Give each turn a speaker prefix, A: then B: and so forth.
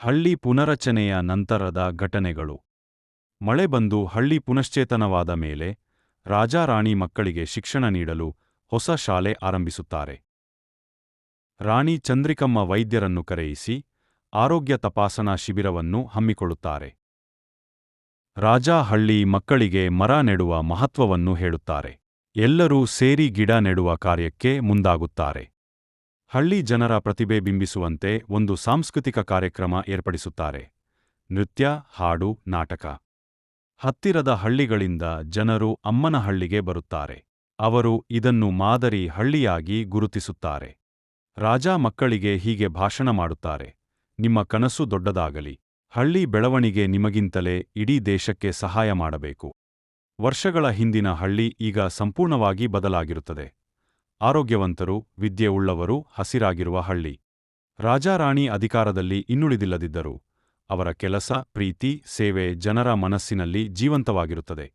A: ಹಳ್ಳಿ ಪುನರಚನೆಯ ನಂತರದ ಘಟನೆಗಳು. ಮಳೆ ಬಂದು ಹಳ್ಳಿ ಪುನಶ್ಚೇತನವಾದ ಮೇಲೆ ರಾಜಾರಾಣಿ ಮಕ್ಕಳಿಗೆ ಶಿಕ್ಷಣ ನೀಡಲು ಹೊಸ ಶಾಲೆ ಆರಂಭಿಸುತ್ತಾರೆ. ರಾಣಿ ಚಂದ್ರಿಕಮ್ಮ ವೈದ್ಯರನ್ನು ಕರೆಯಿಸಿ ಆರೋಗ್ಯ ತಪಾಸಣಾ ಶಿಬಿರವನ್ನು ಹಮ್ಮಿಕೊಳ್ಳುತ್ತಾರೆ. ರಾಜಾ ಹಳ್ಳಿ ಮಕ್ಕಳಿಗೆ ಮರ ನೆಡುವ ಮಹತ್ವವನ್ನು ಹೇಳುತ್ತಾರೆ. ಎಲ್ಲರೂ ಸೇರಿ ಗಿಡ ನೆಡುವ ಕಾರ್ಯಕ್ಕೆ ಮುಂದಾಗುತ್ತಾರೆ. ಹಳ್ಳಿ ಜನರ ಪ್ರತಿಭೆ ಬಿಂಬಿಸುವಂತೆ ಒಂದು ಸಾಂಸ್ಕೃತಿಕ ಕಾರ್ಯಕ್ರಮ ಏರ್ಪಡಿಸುತ್ತಾರೆ. ನೃತ್ಯ, ಹಾಡು, ನಾಟಕ. ಹತ್ತಿರದ ಹಳ್ಳಿಗಳಿಂದ ಜನರು ಅಮ್ಮನಹಳ್ಳಿಗೆ ಬರುತ್ತಾರೆ. ಅವರು ಇದನ್ನು ಮಾದರಿ ಹಳ್ಳಿಯಾಗಿ ಗುರುತಿಸುತ್ತಾರೆ. ರಾಜಾ ಮಕ್ಕಳಿಗೆ ಹೀಗೆ ಭಾಷಣ ಮಾಡುತ್ತಾರೆ. ನಿಮ್ಮ ಕನಸು ದೊಡ್ಡದಾಗಲಿ. ಹಳ್ಳಿ ಬೆಳವಣಿಗೆ ನಿಮಗಿಂತಲೇ ಇಡೀ ದೇಶಕ್ಕೆ ಸಹಾಯ ಮಾಡಬೇಕು. ವರ್ಷಗಳ ಹಿಂದಿನ ಹಳ್ಳಿ ಈಗ ಸಂಪೂರ್ಣವಾಗಿ ಬದಲಾಗಿರುತ್ತದೆ. ಆರೋಗ್ಯವಂತರು ವಿದ್ಯೆ ಉಳ್ಳವರು ಹಸಿರಾಗಿರುವ ಹಳ್ಳಿ. ರಾಜಾರಾಣಿ ಅಧಿಕಾರದಲ್ಲಿ ಇನ್ನುಳಿದಿಲ್ಲದಿದ್ದರು ಅವರ ಕೆಲಸ, ಪ್ರೀತಿ, ಸೇವೆ ಜನರ ಮನಸ್ಸಿನಲ್ಲಿ ಜೀವಂತವಾಗಿರುತ್ತದೆ.